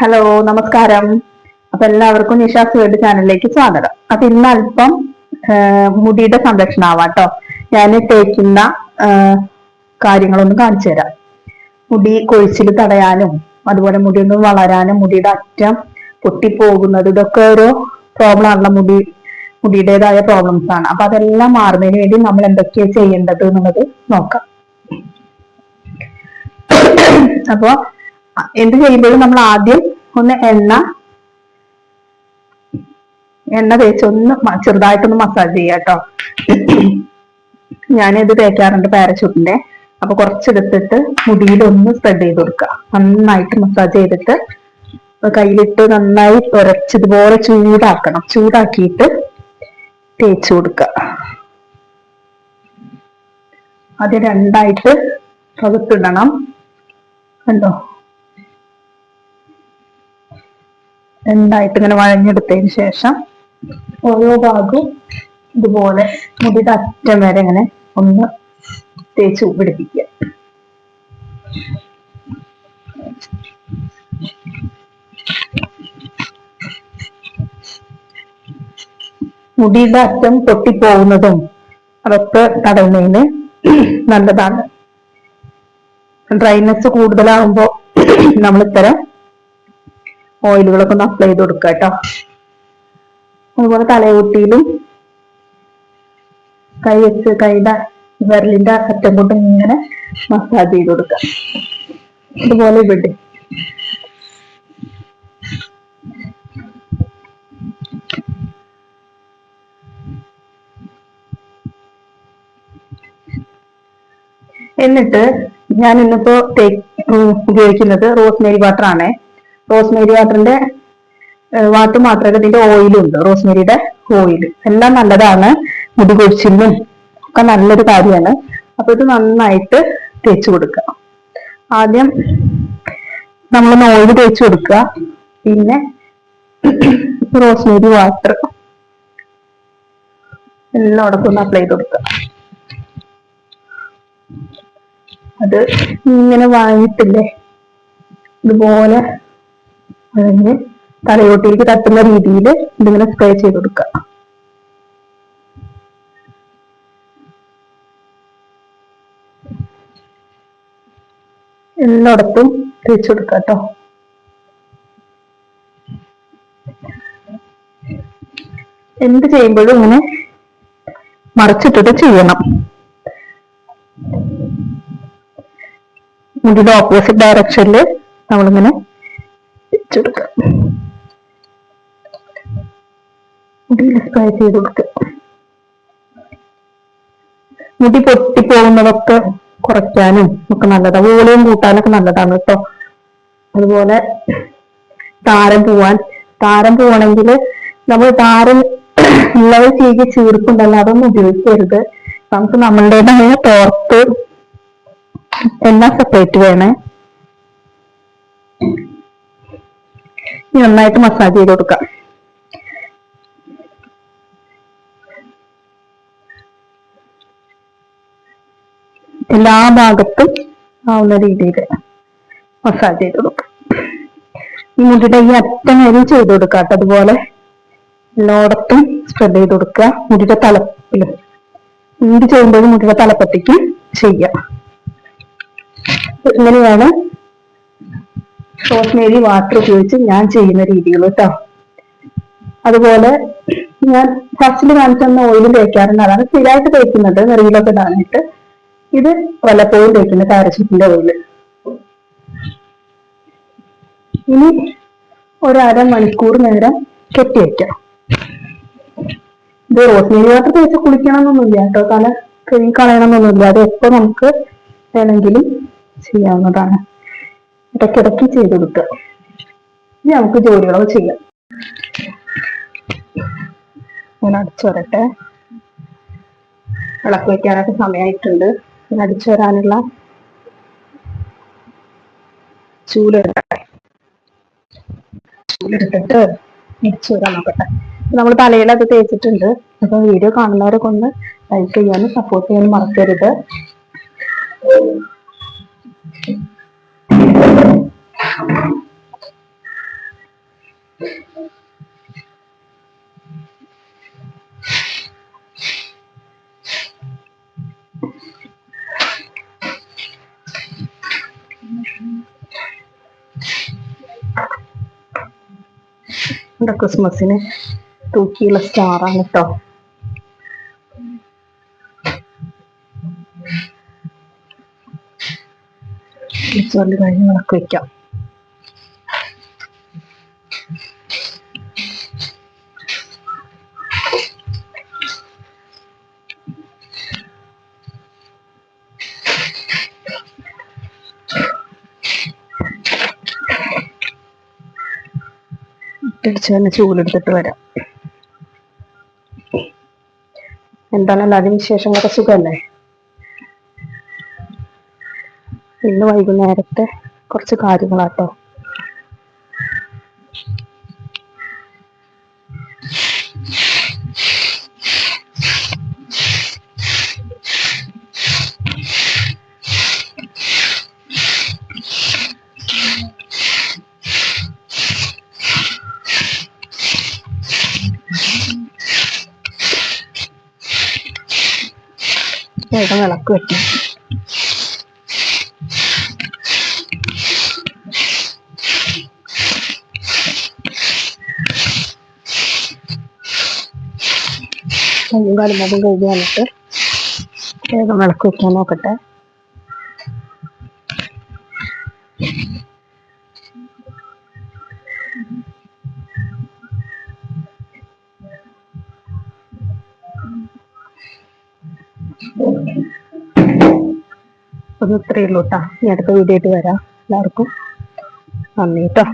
Hello നമസ്കാരം. അപ്പൊ എല്ലാവർക്കും നിഷാസ് വേൾഡ് ചാനലിലേക്ക് സ്വാഗതം. അപ്പൊ ഇന്ന് അല്പം മുടിയുടെ സംരക്ഷണം കേട്ടോ. ഞാൻ തേക്കുന്ന കാര്യങ്ങളൊന്നും കാണിച്ചു തരാം. മുടി കൊഴിച്ചിൽ തടയാനും അതുപോലെ മുടി ഒന്നും വളരാനും മുടിയുടെ അറ്റം പൊട്ടിപ്പോകുന്നത് ഇതൊക്കെ ഒരു പ്രോബ്ലം ആണല്ലോ. മുടി മുടിയുടേതായ പ്രോബ്ലംസ് ആണ്. അപ്പൊ അതെല്ലാം മാറുന്നതിന് വേണ്ടി നമ്മൾ എന്തൊക്കെയാണ് ചെയ്യേണ്ടത് എന്നുള്ളത് നോക്കാം. അപ്പൊ എന്ത് ചെയ്യുമ്പോഴും നമ്മൾ ആദ്യം ഒന്ന് എണ്ണ. എണ്ണ തേച്ച് ഒന്ന് ചെറുതായിട്ടൊന്ന് മസാജ് ചെയ്യാം കേട്ടോ ഞാനിത് തേക്കാറുണ്ട് പാരച്ചൂട്ടിന്റെ അപ്പൊ കുറച്ചെടുത്തിട്ട് മുടിയിൽ ഒന്ന് സ്പ്രെഡ് ചെയ്ത് കൊടുക്കുക നന്നായിട്ട് മസാജ് ചെയ്തിട്ട് കയ്യിലിട്ട് നന്നായി ഉരച്ചതുപോലെ ചൂടാക്കണം. ചൂടാക്കിയിട്ട് തേച്ചു കൊടുക്കുക അത് രണ്ടായിട്ട് പകുത്തിടണം. കണ്ടോ? രണ്ടായിട്ട് ഇങ്ങനെ വഴഞ്ഞെടുത്തതിന് ശേഷം ഓരോ ഭാഗവും ഇതുപോലെ മുടിയുടെ അറ്റം വരെ ഇങ്ങനെ ഒന്ന് തേച്ച് പിടിപ്പിക്കുക. മുടിയുടെ അറ്റം പൊട്ടിപ്പോകുന്നതും അതൊക്കെ തടയുന്നതിന് നല്ലതാണ്. ഡ്രൈനെസ് കൂടുതലാകുമ്പോൾ നമ്മൾ ഇത്തരം ഓയിലുകളൊക്കെ ഒന്ന് അപ്ലൈ ചെയ്ത് കൊടുക്കുക കേട്ടോ. അതുപോലെ തലയൂട്ടിയിലും കൈ വെച്ച് കൈയുടെ വിരലിന്റെ അറ്റം കൊണ്ട് ഇങ്ങനെ മസാജ് ചെയ്ത് കൊടുക്കുക. അതുപോലെ ഇവിടെ. എന്നിട്ട് ഞാൻ ഇന്നിപ്പോ ഉപയോഗിക്കുന്നത് റോസ്മേരി വാട്ടർ ആണ്. റോസ്മേരി വാട്ടറിന്റെ വാട്ട് മാത്രമല്ല ഇതിന്റെ ഓയിലും ഉണ്ട്. റോസ്മേരിയുടെ ഓയിൽ എല്ലാം നല്ലതാണ്. മുടി കൊഴിച്ചിലും ഒക്കെ നല്ലൊരു കാര്യമാണ്. അപ്പൊ ഇത് നന്നായിട്ട് തേച്ച് കൊടുക്കുക. ആദ്യം നമ്മളൊന്ന് ഓയിൽ തേച്ച് കൊടുക്കുക. പിന്നെ റോസ്മേരി വാട്ടർ എല്ലായിടത്തും ഒന്ന് അപ്ലൈ ചെയ്ത് കൊടുക്കുക. അത് ഇങ്ങനെ വാങ്ങിയിട്ടില്ലേ? ഇതുപോലെ വഴഞ്ഞ് തലയോട്ടിലേക്ക് തട്ടുന്ന രീതിയിൽ ഇതിങ്ങനെ സ്പ്രേ ചെയ്ത് കൊടുക്കുക. എല്ലായിടത്തും തിരിച്ചു കൊടുക്കുക കേട്ടോ. എന്ത് ചെയ്യുമ്പോഴും ഇങ്ങനെ മറച്ചിട്ടിട്ട് ചെയ്യണം. ഇതിന്റെ ഓപ്പോസിറ്റ് ഡയറക്ഷനിൽ നമ്മളിങ്ങനെ വെച്ചെടുക്കുക മുടിയിൽ സ്പ്രേ മുടി പൊട്ടിപ്പോകുന്നതൊക്കെ കുറയ്ക്കാനും ഒക്കെ നല്ലതാണ് വോളിയം കൂട്ടാനൊക്കെ നല്ലതാണ് കേട്ടോ. അതുപോലെ താരം പോവാൻ. താരം പോവാണെങ്കിൽ നമ്മൾ താരം ഉള്ളത് ചെയ്ത് ചീർപ്പുണ്ടല്ലോ അതൊന്നും ഉപയോഗിക്കരുത്. നമുക്ക് നമ്മളുടേതായ തോർത്ത് എല്ലാം സെപ്പറേറ്റ് വേണേ. നന്നായിട്ട് മസാജ് ചെയ്ത് കൊടുക്കാം. എല്ലാ ഭാഗത്തും ആവുന്ന രീതിയിൽ മസാജ് ചെയ്ത് കൊടുക്കാം. ഈ മുടിയുടെ ഈ അറ്റം വരെയും ചെയ്ത് കൊടുക്കാം കേട്ടോ. അതുപോലെ എല്ലായിടത്തും സ്പ്രെഡ് ചെയ്ത് കൊടുക്കുക മുടിയുടെ തലപ്പിലും. എന്ത് ചെയ്യുമ്പോഴും മുടിയുടെ തലപ്പത്തേക്ക് ചെയ്യാം. ഇങ്ങനെയാണ് റോസ്മേരി വാട്ടർ ഉപയോഗിച്ച് ഞാൻ ചെയ്യുന്ന രീതികൾ കേട്ടോ അതുപോലെ ഞാൻ ഫസ്റ്റിൽ കാണിച്ചു തന്ന ഓയിൽ തേക്കാറുണ്ട്. അതാണ് സ്ഥിരമായിട്ട് തേക്കുന്നത്. നെറിയിലൊക്കെ ഇടാനായിട്ട്. ഇത് വല്ലപ്പോഴും തേക്കുന്ന പാരച്യൂട്ടിന്റെ ഓയിൽ ഇനി ഒരര മണിക്കൂർ നേരം കെട്ടി വയ്ക്കാം ഇത് റോസ്മേരി വാട്ടർ തേച്ച് കുളിക്കണമെന്നൊന്നുമില്ല കേട്ടോ തല കഴുകി കളയണമെന്നൊന്നുമില്ല. അത് എപ്പോ നമുക്ക് വേണമെങ്കിലും ചെയ്യാവുന്നതാണ്. ഇടയ്ക്കിടയ്ക്ക് ചെയ്ത് കൊടുക്കുക. ഇനി നമുക്ക് ജോലികളൊക്കെ ചെയ്യാം. ഞാൻ അടിച്ചു വരട്ടെ. വിളക്ക് വയ്ക്കാനൊക്കെ സമയമായിട്ടുണ്ട് ഞാൻ അടിച്ചു വരാനുള്ള ചൂലെടുക്കട്ടെ ചൂലെടുത്തിട്ട് അടിച്ചു വരാൻ നോക്കട്ടെ. നമ്മൾ തലയിൽ അത് തേച്ചിട്ടുണ്ട്. അപ്പൊ വീഡിയോ കാണുന്നവരൊക്കെ ഒന്ന് ലൈക്ക് ചെയ്യാനും സപ്പോർട്ട് ചെയ്യാനും മറക്കരുത്. ഇവിടെ ക്രിസ്മസിന്? തൂക്കിയുള്ള സ്റ്റാറാണ് കേട്ടോ കഴിഞ്ഞ് വിളക്ക് വയ്ക്കാം ഇട്ടടിച്ച് തന്നെ ചൂലെടുത്തിട്ട് വരാം. എന്താണല്ലോ എല്ലാവരും വിശേഷങ്ങളൊക്കെ സുഖമല്ലേ? ഇന്ന് വൈകുന്നേരത്തെ കുറച്ച് കാര്യങ്ങളാട്ടോ. വേഗം വിളക്ക് വെട്ടി കയ്യും കാലും മുഖം വേഗം വിളക്ക് വെക്കാൻ നോക്കട്ടെ ഒന്ന് ഇത്രയേ ഉള്ളൂ കേട്ടോ ഇനി അടുത്ത വീഡിയോ ആയിട്ട് വരാം. എല്ലാവർക്കും നന്ദി കേട്ടോ